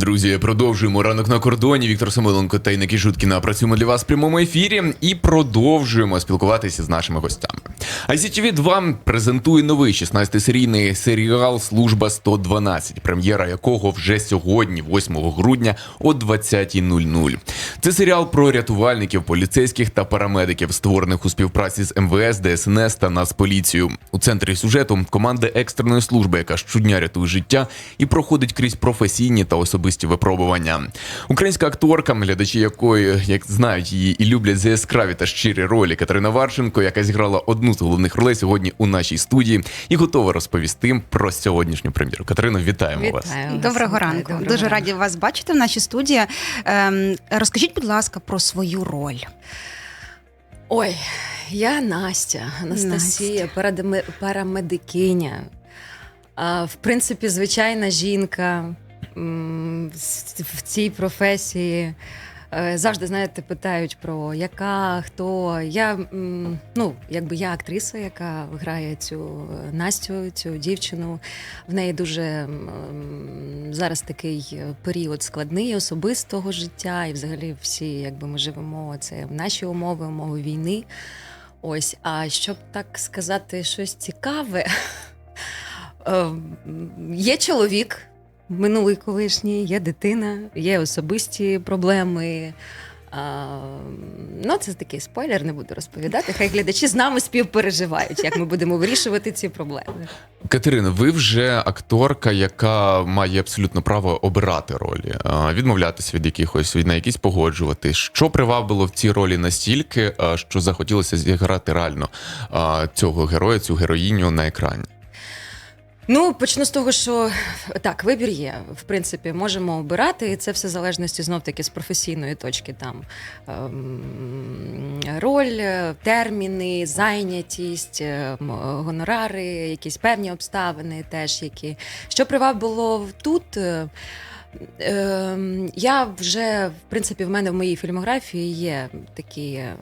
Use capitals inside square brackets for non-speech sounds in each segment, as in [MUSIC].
Друзі, продовжуємо ранок на кордоні. Віктор Самиленко та Інна Кіжуткіна працюємо для вас в прямому ефірі і продовжуємо спілкуватися з нашими гостями. ICTV 2 презентує новий 16-серійний серіал Служба 112, прем'єра якого вже сьогодні, 8 грудня, о 20.00. Це серіал про рятувальників, поліцейських та парамедиків, створених у співпраці з МВС, ДСНС та Нацполіцією. У центрі сюжету команда екстреної служби, яка щодня рятує життя і проходить крізь професійні та особисті випробування. Українська акторка, глядачі якої як знають її і люблять за яскраві та щирі ролі Катерина Варченко, яка зіграла одну з головних ролей сьогодні у нашій студії, і готова розповісти про сьогоднішню прем'єру. Катерино, вітаємо вас. Вітаю вас. Доброго ранку. доброго Дуже ранку. раді вас бачити в нашій студії. Ем, розкажіть, будь ласка, про свою роль. Ой, я Настя, Анастасія, парамедикиня. В принципі, звичайна жінка в цій професії. Е, Завжди, знаєте, питають про яка, хто. Я, ну, якби я актриса, яка грає цю е, Настю, цю дівчину. В неї дуже зараз такий е, період складний особистого життя, і взагалі всі, якби ми живемо, це наші умови, умови війни. Ось, а щоб так сказати щось цікаве, [LAUGHS] є чоловік, минулий колишній, є дитина, є особисті проблеми. А, ну, це такий спойлер, не буду розповідати. Хай глядачі з нами співпереживають, як ми будемо вирішувати ці проблеми. Катерина, ви вже акторка, яка має абсолютно право обирати ролі, відмовлятися від якихось від на якісь погоджувати. Що привабило в цій ролі настільки, що захотілося зіграти реально цього героя, цю героїню на екрані? Ну, почну з того, що так, вибір є. В принципі, можемо обирати, і це все в залежності знов таки з професійної точки. Там ем, роль, е, терміни, зайнятість, е, гонорари, якісь певні обставини, теж які. Що привабило тут. Е, Я вже, в принципі, в мене в моїй фільмографії є такі е,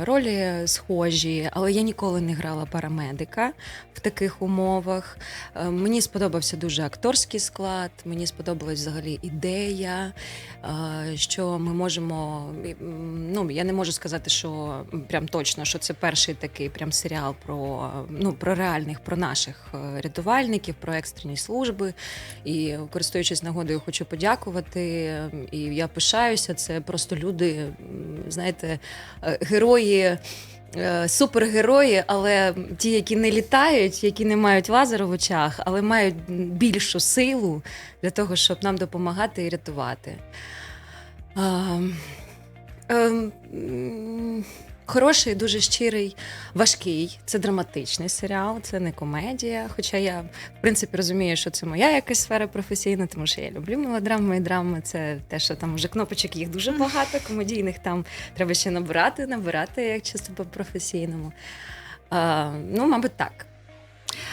ролі схожі, але я ніколи не грала парамедика в таких умовах. Е, Мені сподобався дуже акторський склад, мені сподобалась взагалі ідея, е, що ми можемо. Ну, я не можу сказати, що прям точно, що це перший такий прям серіал про, ну, про реальних, про наших е, рятувальників, про екстрені служби. І користуючись нагодою, хочу подякувати. І я пишаюся. Це просто люди, знаєте, е, герої. е, Супергерої, але ті, які не літають, які не мають лазеру в очах, але мають більшу силу для того, щоб нам допомагати і рятувати. Хороший, дуже щирий, важкий. Це драматичний серіал, це не комедія. Хоча я, в принципі, розумію, що це моя якась сфера професійна, тому що я люблю мелодрами і драми. Це те, що там вже кнопочок їх дуже багато, комедійних там треба ще набирати, набирати, як чисто по-професійному. А, ну, мабуть, так.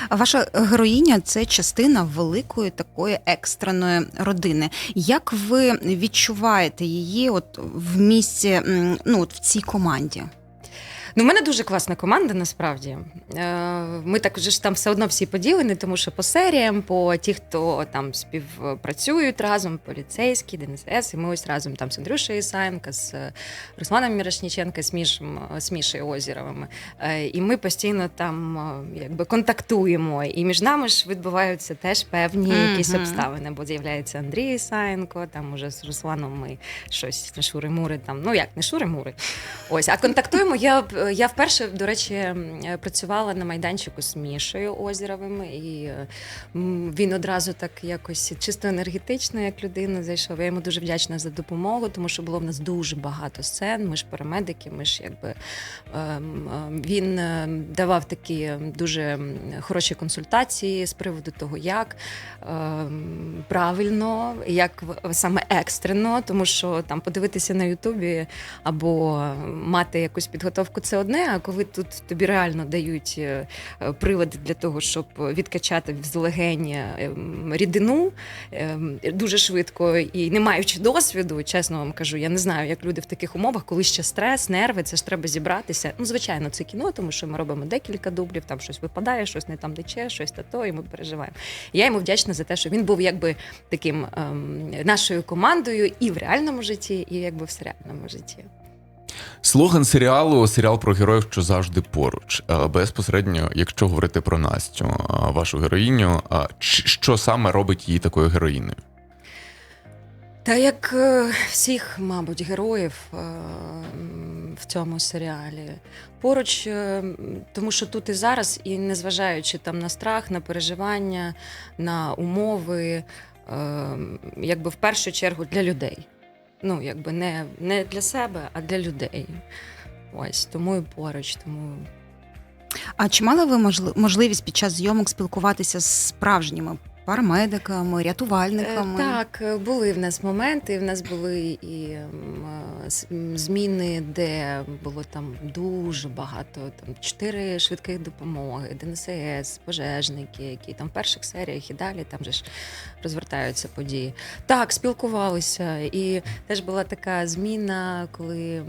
А Ваша героїня це частина великої такої екстреної родини. Як ви відчуваєте її от в місці, ну от в цій команді? Ну, в мене дуже класна команда, насправді. Е, Ми так вже ж там все одно всі поділені, тому що по серіям, по ті, хто там співпрацюють разом, поліцейські, ДНСС, і ми ось разом там з Андрюшею Ісаєнко, з е, Русланом Мірошніченко, з, Мішем, з Мішею Озеровим. Е, І ми постійно там якби контактуємо. І між нами ж відбуваються теж певні якісь обставини, бо з'являється Андрій Ісаєнко, там уже з Русланом ми щось не шури-мури, там, ну як не шури-мури. Ось, а контактуємо. Я, я вперше, до речі, працювала на майданчику з Мішою Озеровим, і е, він одразу так якось чисто енергетично, як людина, зайшов. Я йому дуже вдячна за допомогу, тому що було в нас дуже багато сцен. Ми ж парамедики, ми ж якби ем, ем, він е, давав такі дуже хороші консультації з приводу того, як ем, правильно, як саме екстрено, тому що там подивитися на Ютубі або мати якусь підготовку, це одне, а коли тут тобі реально дають е, е, приводи для того, щоб відкачати з легень ем, рідину ем, дуже швидко і не маючи досвіду, чесно вам кажу, я не знаю, як люди в таких умовах, коли ще стрес, нерви, це ж треба зібратися. Ну, звичайно, це кіно, тому що ми робимо декілька дублів, там щось випадає, щось не там тече, щось та то, і ми переживаємо. Я йому вдячна за те, що він був якби таким ем, нашою командою і в реальному житті, і якби в серіальному житті. Слоган серіалу серіал про героїв, що завжди поруч. Е, Безпосередньо, якщо говорити про Настю, е, вашу героїню, е, що саме робить її такою героїною? Та як всіх, мабуть, героїв в цьому серіалі. Поруч, тому що тут і зараз, і незважаючи там на страх, на переживання, на умови, якби в першу чергу для людей. Ну, якби не, не для себе, а для людей. Ось тому і поруч. Тому А чи мали ви можливість під час зйомок спілкуватися з справжніми парамедиками, рятувальниками? Е, Так, е, були в нас моменти. В нас були і зміни, де було там дуже багато. Там чотири швидких допомоги, ДНСС, пожежники, які там в перших серіях і далі там же ж розвертаються події. Так, спілкувалися. І теж була така зміна, коли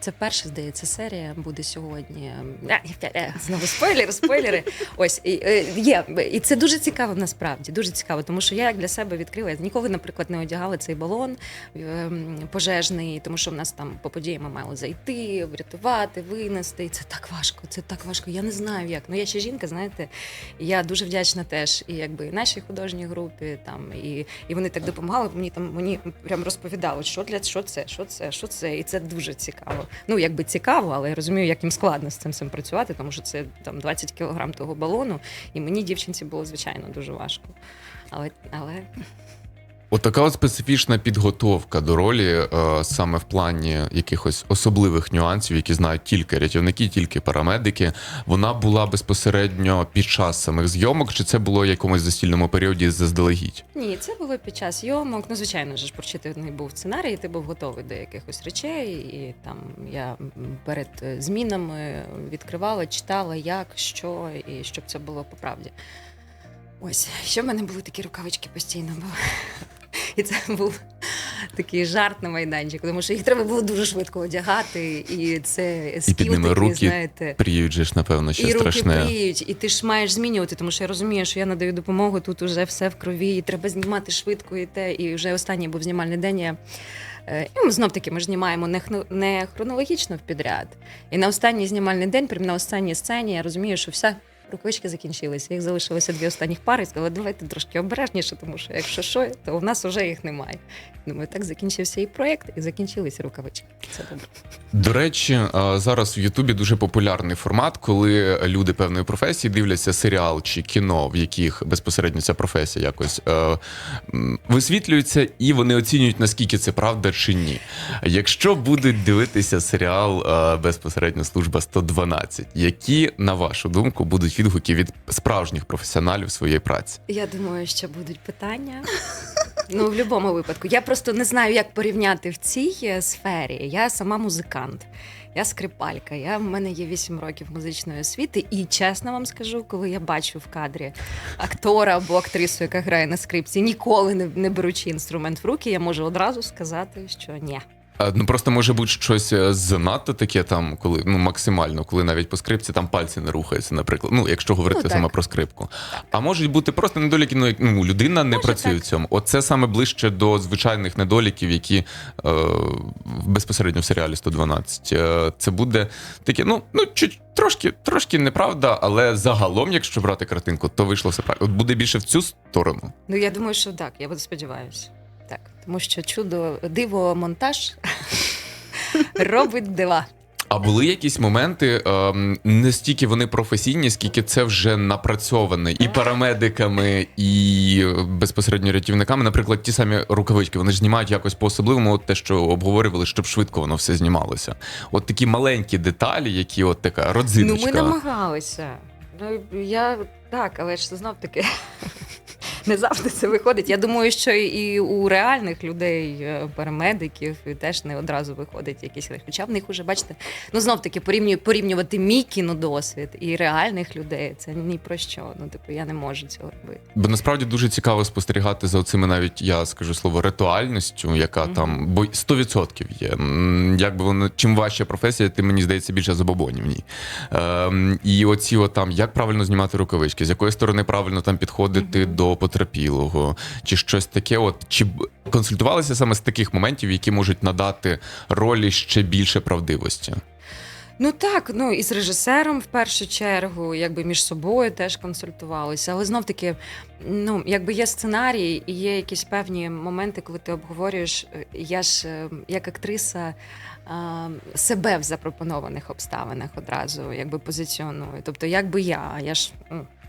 це перша, здається, серія буде сьогодні. Е, е, Знову спойлери, спойлери. Ось і, е, є. І це дуже цікаво насправді. Дуже цікаво, тому що я як для себе відкрила. Я ніколи, наприклад, не одягала цей балон ем, пожежний, тому що в нас там по подіям мали зайти, врятувати, винести. І це так важко. Це так важко. Я не знаю як. Ну я ще жінка, знаєте, я дуже вдячна теж і якби нашій художній групі, там і, і вони так допомагали. Мені там мені прям розповідали, що для що це, що це, що це, і це дуже цікаво. Ну якби цікаво, але я розумію, як їм складно з цим всім працювати, тому що це там 20 кілограм того балону, і мені дівчинці було звичайно дуже важко. Але але От така от специфічна підготовка до ролі е, саме в плані якихось особливих нюансів, які знають тільки рятівники, тільки парамедики. Вона була безпосередньо під час самих зйомок, чи це було в якомусь застільному періоді заздалегідь? ні, це було під час зйомок. Ну, звичайно ж, прочитаний був сценарій, ти був готовий до якихось речей. І там я перед е, змінами відкривала, читала, як, що, і щоб це було по правді. Ось, ще в мене були такі рукавички постійно. Бо... І це був такий жарт на майданчику, тому що їх треба було дуже швидко одягати, і це І скіл під ними такий, руки знаєте. Пріють же ж, напевно, ще і руки пріють, і ти ж маєш змінювати, тому що я розумію, що я надаю допомогу, тут уже все в крові, і треба знімати швидко і те. І вже останній був знімальний день. Я ну, знов таки ми ж знімаємо не, хно- не хронологічно в підряд. І на останній знімальний день, прямо на останній сцені, я розумію, що вся. Рукавички закінчилися. Їх залишилося дві останніх пари. і Сказала, давайте трошки обережніше, тому що якщо що, то у нас вже їх немає. Думаю, так закінчився і проєкт, і закінчилися рукавички. Це добре. До речі, зараз в Ютубі дуже популярний формат, коли люди певної професії дивляться серіал чи кіно, в яких безпосередньо ця професія якось е, висвітлюється, і вони оцінюють, наскільки це правда чи ні. Якщо будуть дивитися серіал е, безпосередньо служба 112, які, на вашу думку, будуть відгуки від справжніх професіоналів своєї праці? Я думаю, що будуть питання. Ну, в будь-якому випадку. Я просто не знаю, як порівняти в цій е, сфері. Я сама музикант, я скрипалька. Я, в мене є 8 років музичної освіти, і чесно вам скажу, коли я бачу в кадрі актора або актрису, яка грає на скрипці, ніколи не, не беручи інструмент в руки, я можу одразу сказати, що ні. Ну просто може бути щось е, занадто таке, там, коли ну максимально, коли навіть по скрипці там пальці не рухаються, наприклад. Ну, якщо говорити Ну, саме про скрипку. А можуть бути просто недоліки, ну, як, ну людина не Може, працює так. в цьому. Оце саме ближче до звичайних недоліків, які е, безпосередньо в серіалі 112. Е, це буде таке, ну, ну чуть, трошки, трошки неправда, але загалом, якщо брати картинку, то вийшло все правильно. От буде більше в цю сторону. Ну я думаю, що так, я буду сподіваюся. Тому що чудо, диво монтаж [LAUGHS] робить дива. А були якісь моменти, ем, не стільки вони професійні, скільки це вже напрацьоване і парамедиками, і безпосередньо рятівниками. Наприклад, ті самі рукавички, вони ж знімають якось по-особливому, от те, що обговорювали, щоб швидко воно все знімалося. От такі маленькі деталі, які от така родзиночка. Ну, ми намагалися. Ну, я так, але ж знов таки. Не завжди це виходить. Я думаю, що і у реальних людей, е, парамедиків, теж не одразу виходить якийсь. Хоча в них уже, бачите, ну знов таки порівнюю порівнювати мій кінодосвід і реальних людей. Це ні про що. Ну, типу, я не можу цього робити. Бо насправді дуже цікаво спостерігати за цими навіть я скажу слово ритуальністю, яка Мгм. там бо 100% є. Якби воно чим важча професія, тим мені здається більше забобонів в ній. Ем, і оці от там як правильно знімати рукавички, з якої сторони правильно там підходити Мгм. до потерпілого, чи щось таке. От чи консультувалися саме з таких моментів, які можуть надати ролі ще більше правдивості? Ну так, ну і з режисером в першу чергу, якби між собою теж консультувалися. Але знов таки, ну якби є сценарій і є якісь певні моменти, коли ти обговорюєш. е, Я ж е, як актриса себе в запропонованих обставинах одразу якби позиціоную. Тобто, якби я, я ж.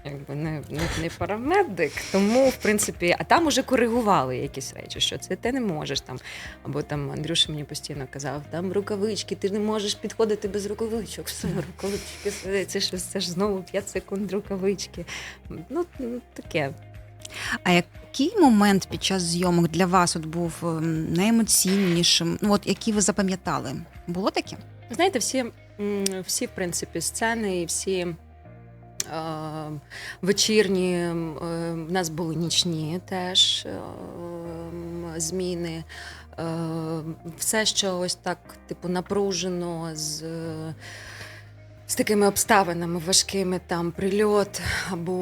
Якби не, не, не парамедик, тому в принципі, а там уже коригували якісь речі, що це ти не можеш там. Або там Андрюша мені постійно казав, там рукавички, ти не можеш підходити без рукавичок. Все, рукавички, це- це ж це ж знову 5 секунд рукавички. Ну, ну, таке. А який момент під час зйомок для вас от був ем, найемоційнішим? Ну от який ви запам'ятали? Було таке? Знаєте, всі, всі в принципі, сцени і всі. Е, Вечірні е, в нас були нічні теж е, зміни. Все, що ось так, типу, напружено з, з такими обставинами важкими, там прильот, або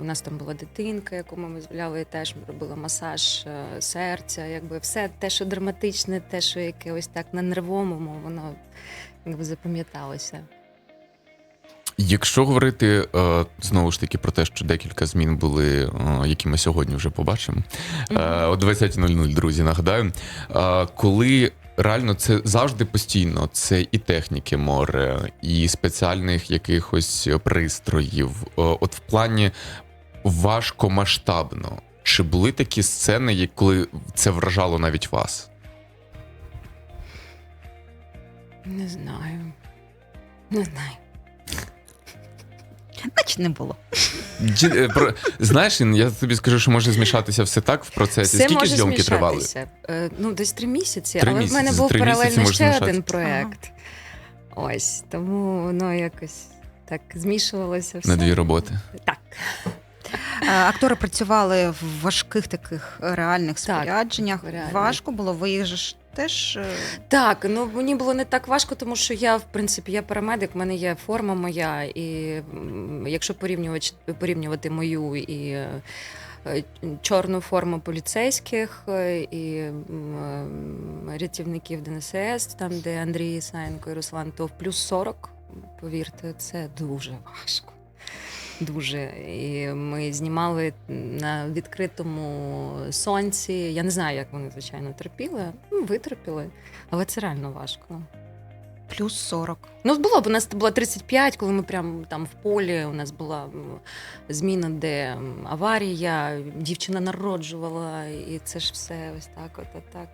у нас там була дитинка, яку ми визволяли, теж робила масаж серця. Якби все те, що драматичне, те, що яке ось так на нервовому, воно якби запам'яталося. Якщо говорити е, знову ж таки про те, що декілька змін були, е, які ми сьогодні вже побачимо, е, о 20.00, друзі, нагадаю, коли реально це завжди постійно, це і техніки море, і спеціальних якихось пристроїв. От в плані важкомасштабно. Чи були такі сцени, коли це вражало навіть вас? Не знаю. Не знаю. Значить, не було. Е, про- Знаєш, я тобі скажу, що може змішатися все так в процесі. Все Скільки може зйомки тривали? змішатися. Е, Ну, десь три місяці, Три але в мене місяці. був Три місяці паралельно може ще змішатися. один проєкт. Ось, тому воно якось так змішувалося все. На дві роботи. Так. Е, Актори працювали в важких таких реальних спорядженнях. реально. Важко було, ви їх же ж теж. е, Так, ну мені було не так важко, тому що я, в принципі, я парамедик, в мене є форма моя, і якщо порівнювати, порівнювати мою і е, чорну форму поліцейських е, і рятівників ДНСС, там де Андрій Саєнко і Руслан, то в плюс 40, повірте, це дуже важко. Дуже. І ми знімали на відкритому сонці. Я не знаю, як вони, звичайно, терпіли. Ну, витерпіли. Але це реально важко. Плюс 40. Ну, було б у нас було 35, коли ми прямо там в полі. У нас була зміна, де аварія, дівчина народжувала, і це ж все ось так, от, от так.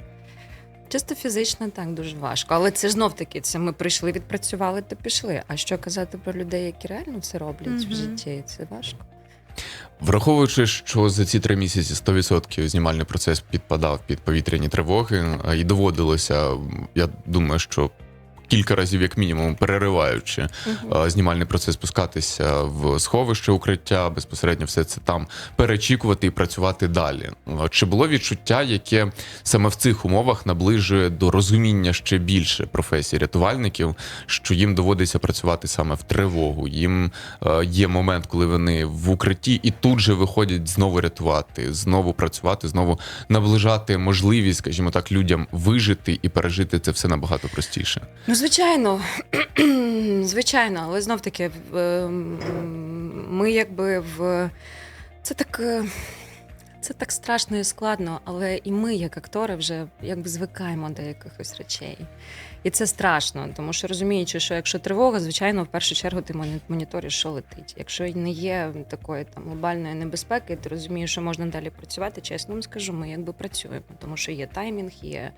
Чисто фізично так дуже важко. Але це ж знов таки, це ми прийшли, відпрацювали та пішли. А що казати про людей, які реально це роблять в житті? Це важко. Враховуючи, що за ці три місяці 100% знімальний процес підпадав під повітряні тривоги, а і доводилося, я думаю, що кілька разів, як мінімум, перериваючи е, знімальний процес, спускатися в сховище укриття, безпосередньо все це там перечікувати і працювати далі. Е, Чи було відчуття, яке саме в цих умовах наближує до розуміння ще більше професії рятувальників, що їм доводиться працювати саме в тривогу? Їм е, є момент, коли вони в укритті і тут же виходять знову рятувати, знову працювати, знову наближати можливість, скажімо так, людям вижити і пережити це все набагато простіше. Ну, звичайно, [CLEARS THROAT] звичайно, але знов таки, ем, ми якби в це так. е, Це так страшно і складно, але і ми, як актори, вже якби звикаємо до якихось речей. І це страшно, тому що розуміючи, що якщо тривога, звичайно, в першу чергу ти моніториш, що летить. Якщо не є такої там глобальної небезпеки, ти розумієш, що можна далі працювати. Чесно вам скажу, ми якби працюємо, тому що є таймінг, є е,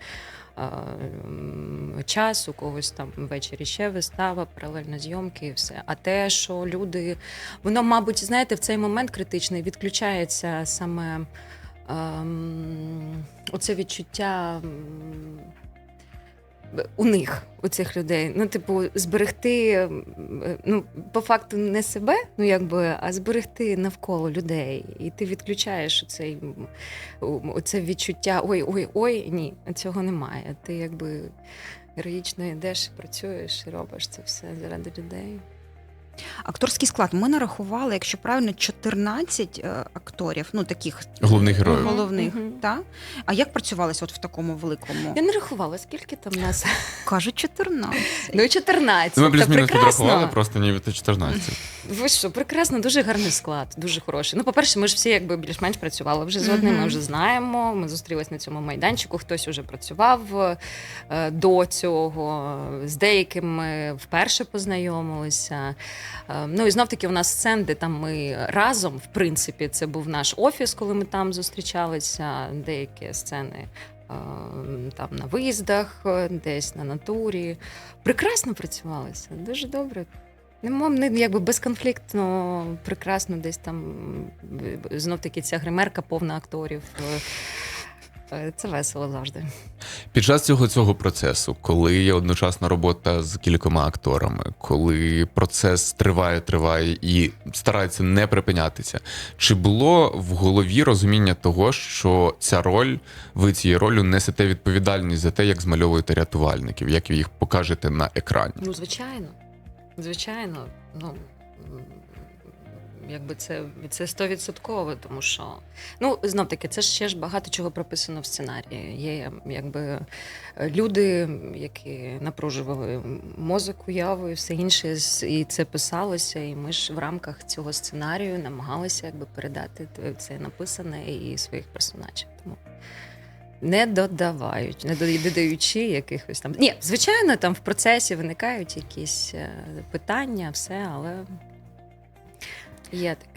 час, у когось там ввечері ще вистава, паралельно зйомки і все. А те, що люди, воно, мабуть, знаєте, в цей момент критичний відключається саме ем, оце відчуття. У них, у цих людей, ну, типу, зберегти, ну, по факту, не себе, ну якби, а зберегти навколо людей. І ти відключаєш оцей, оце відчуття ой, ой, ой, ні, цього немає. Ти якби героїчно йдеш, працюєш і робиш це все заради людей. Акторський склад ми нарахували, якщо правильно, 14 е, акторів, ну таких Головних героїв. Головних. Мгм. Та? А як працювалося от в такому великому? Я не рахувала, скільки там нас. Кажуть, 14. Ну 14. Ми Та плюс-мінус підрахували, просто ні від 14. Ви що, прекрасно, дуже гарний склад, дуже хороший. Ну, по-перше, ми ж всі якби більш-менш працювали вже з одним, Мгм. ми вже знаємо. Ми зустрілись на цьому майданчику, хтось уже працював е, до цього, з деякими вперше познайомилися. Е, Ну і знов таки у нас сцен, де там ми разом, в принципі, це був наш офіс, коли ми там зустрічалися. Деякі сцени. е, Там на виїздах, е, десь на натурі. Прекрасно працювалося, дуже добре. Не мов не якби безконфліктно, прекрасно десь там знов таки ця гримерка повна акторів. Це весело завжди. Під час цього цього процесу, коли є одночасна робота з кількома акторами, коли процес триває, триває і старається не припинятися, чи було в голові розуміння того, що ця роль, ви цією ролью несете відповідальність за те, як змальовуєте рятувальників, як ви їх покажете на екрані? Ну, звичайно. Звичайно, ну. Якби це, це стовідсотково, тому що ну знов таки це ще ж багато чого прописано в сценарії. Є якби люди, які напружували мозок, уяву і все інше, і це писалося. І ми ж в рамках цього сценарію намагалися якби передати це написане і своїх персонажів. Тому не додавають, не додаючи якихось там. Ні, звичайно, там в процесі виникають якісь е, питання, все, але є таке.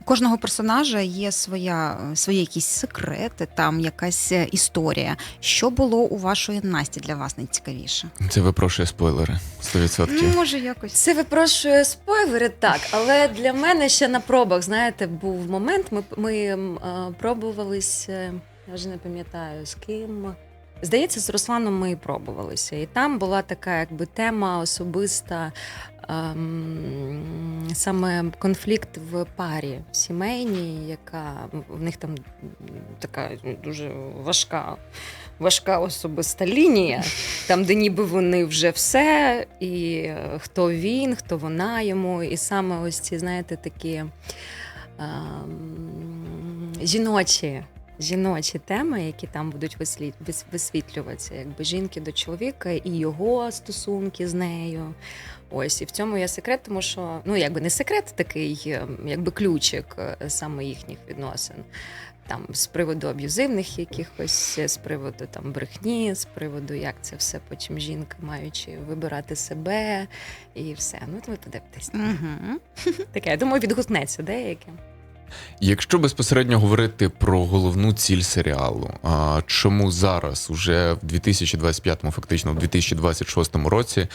У кожного персонажа є своя, свої якісь секрети, там якась е, історія. Що було у вашої Насті для вас найцікавіше? Це випрошує спойлери 100%. Ну, може, якось. Це випрошує спойлери, так. Але для мене ще на пробах, знаєте, був момент. Ми, ми м, е, пробувались, я вже не пам'ятаю з ким. Здається, з Русланом ми і пробувалися. І там була така якби тема особиста, саме конфлікт в парі сімейній, яка в них там така дуже важка, важка особиста лінія там, де ніби вони вже все, і е, хто він, хто вона йому, і саме ось ці, знаєте, такі ем, жіночі. Жіночі теми, які там будуть висвітлюватися, якби жінки до чоловіка і його стосунки з нею. Ось і в цьому є секрет, тому що ну якби не секрет, такий, ем, якби ключик е, саме їхніх відносин. Там з приводу аб'юзивних якихось, з приводу там брехні, з приводу як це все потім жінка, маючи вибирати себе і все. Ну то ви подивитесь. Угу. Таке, я думаю, відгукнеться деяке. Якщо безпосередньо говорити про головну ціль серіалу, а, чому зараз, уже в 2025-му, фактично в 2026 році,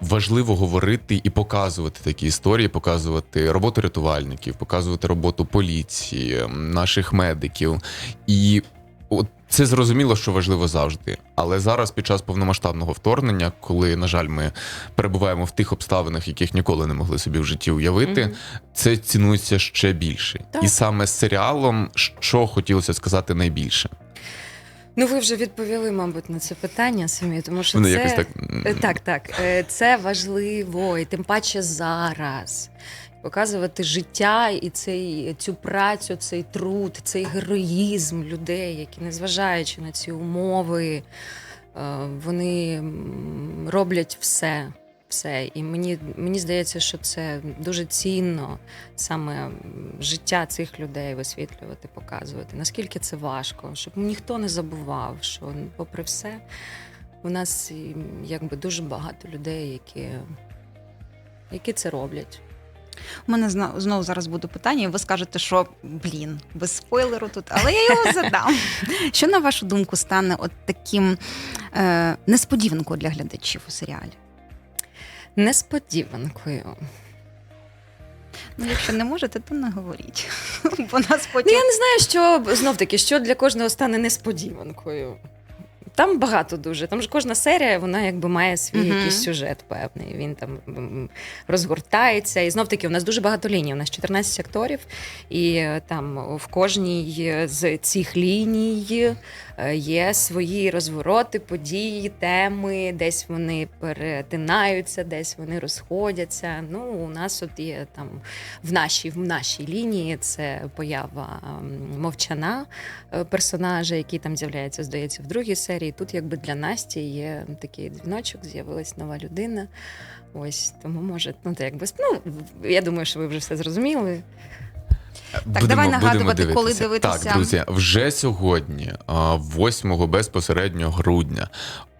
важливо говорити і показувати такі історії, показувати роботу рятувальників, показувати роботу поліції, наших медиків. І от це зрозуміло, що важливо завжди. Але зараз, під час повномасштабного вторгнення, коли, на жаль, ми перебуваємо в тих обставинах, яких ніколи не могли собі в житті уявити, Мгм. це цінується ще більше. Так. І саме з серіалом, що хотілося сказати найбільше. Ну ви вже відповіли, мабуть, на це питання самі, тому що Вони це якось так. Е, Так, так. Е, Це важливо, і тим паче зараз. Показувати життя і цей, цю працю, цей труд, цей героїзм людей, які, незважаючи на ці умови, е, вони роблять все. Все. І мені, мені здається, що це дуже цінно саме життя цих людей висвітлювати, показувати. Наскільки це важко, щоб ніхто не забував, що попри все У нас якби дуже багато людей, які, які це роблять. У мене зна- знову зараз буде питання, і ви скажете, що блін, без спойлеру тут, але я його задам. [LAUGHS] Що на вашу думку стане от таким е, несподіванкою для глядачів у серіалі? Несподіванкою. Ну, якщо не можете, то не говоріть. [LAUGHS] Бо нас Ну, потім я не знаю, що знов таки, що для кожного стане несподіванкою. Там багато дуже. Там ж кожна серія, вона якби має свій Мгм. якийсь сюжет певний. Він там м, розгортається. І знов таки, у нас дуже багато ліній. У нас 14 акторів, і е, там в кожній з цих ліній е, є свої розвороти, події, теми, десь вони перетинаються, десь вони розходяться. Ну, у нас от є там в нашій, в нашій лінії це поява ем, мовчана е, персонажа, який там з'являється, здається, в другій серії. Тут якби для Насті є такий дзвіночок, з'явилась нова людина. Ось тому може, ну так якби ну я думаю, що ви вже все зрозуміли. Так, давай нагадувати, коли дивитися. Так, друзі, вже сьогодні, 8 безпосередньо грудня,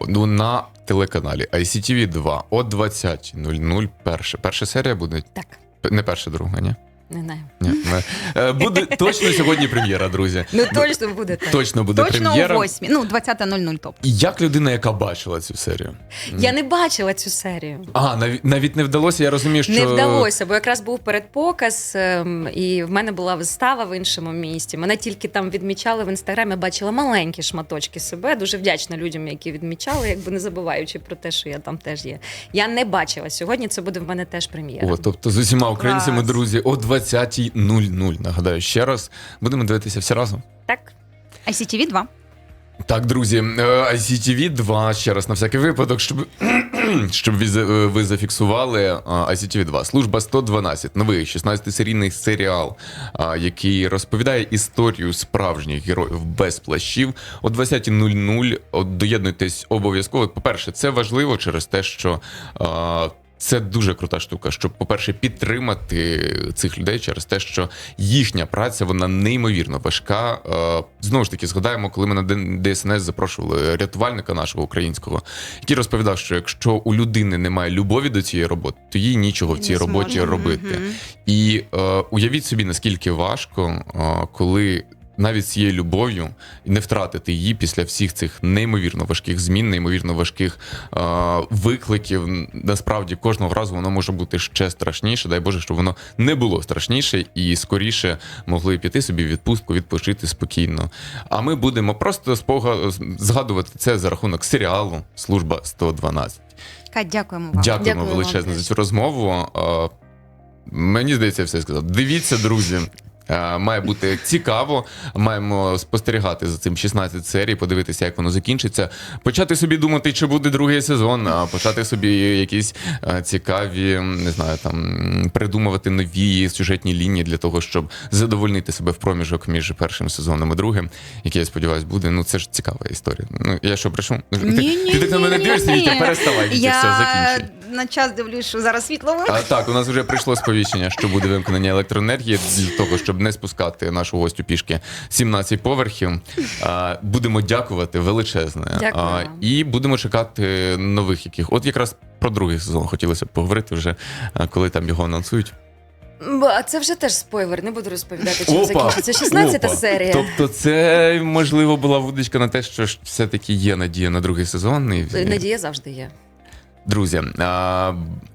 ну, на телеканалі ICTV 2 о 20.00 перша. Перша серія буде Так, не перша, друга, ні? Не знаю. Ні. Ми- Е, Буде [LAUGHS] точно сьогодні прем'єра, друзі. Ну точно буде так. Точно буде точно прем'єра. о 8, ну 20.00 топ. І Як людина, яка бачила цю серію? Я не бачила цю серію. А, навіть, навіть не вдалося, я розумію, що. Не вдалося, бо якраз був передпоказ, ем, і в мене була вистава в іншому місті. Мене тільки там відмічали в інстаграмі, бачила маленькі шматочки себе. Дуже вдячна людям, які відмічали, якби не забуваючи про те, що я там теж є. Я не бачила сьогодні. Це буде в мене теж прем'єра. О, тобто з усіма українцями, Клас. друзі, о 20.00. Нагадаю ще раз. Будемо дивитися всі разом. Так. ICTV 2. Так, друзі, е, ICTV 2, ще раз на всякий випадок, щоб, [CLEARS THROAT] щоб ви, е, ви зафіксували е, ICTV 2. Служба 112, новий 16-серійний серіал, який розповідає історію справжніх героїв без плащів. О 20.00 доєднуйтесь обов'язково. По-перше, це важливо через те, що. Це дуже крута штука, щоб, по-перше, підтримати цих людей через те, що їхня праця вона неймовірно важка. Е, Знову ж таки, згадаємо, коли ми на ДСНС запрошували рятувальника нашого українського, який розповідав, що якщо у людини немає любові до цієї роботи, то їй нічого в цій роботі робити. І е, уявіть собі, наскільки важко, е, коли навіть з цією любов'ю не втратити її після всіх цих неймовірно важких змін, неймовірно важких е, викликів. Насправді кожного разу воно може бути ще страшніше. Дай Боже, щоб воно не було страшніше і скоріше могли піти собі в відпустку, відпочити спокійно. А ми будемо просто спога... згадувати це за рахунок серіалу Служба 112. Кать, дякуємо вам. Дякуємо Дякую вам величезно теж. за цю розмову. Мені здається, я все сказав. Дивіться, друзі. Е, Має бути цікаво. Маємо спостерігати за цим 16 серій, подивитися, як воно закінчиться. Почати собі думати, чи буде другий сезон, а почати собі якісь е, цікаві, не знаю, там придумувати нові сюжетні лінії для того, щоб задовольнити себе в проміжок між першим сезоном і другим, який я сподіваюся буде. Ну це ж цікава історія. Ну я що брешу? Ти, ти так на мене дивишся, Вітя, переставай, Вітя, все, закінчуй. На час дивлюсь, що зараз світло А, вимкнуть. так, у нас вже прийшло сповіщення, що буде вимкнення електроенергії для того, щоб не спускати нашу гостю пішки 17 поверхів. А, будемо дякувати величезне. Дякую А, вам. і будемо чекати нових яких. От якраз про другий сезон хотілося б поговорити вже, а, коли там його анонсують. М, А це вже теж спойлер, не буду розповідати, чим закінчиться. 16 опа. серія. Тобто, це можливо була вудочка на те, що ж все-таки є надія на другий сезон. І... Надія завжди є. Друзі,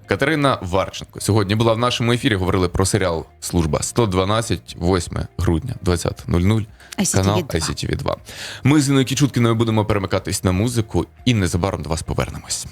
Катерина Варченко сьогодні була в нашому ефірі. Говорили про серіал Служба 112, 8 грудня, 20.00. ICTV Канал 2. ICTV 2. Ми з Іною Кічуткіною будемо перемикатись на музику і незабаром до вас повернемось.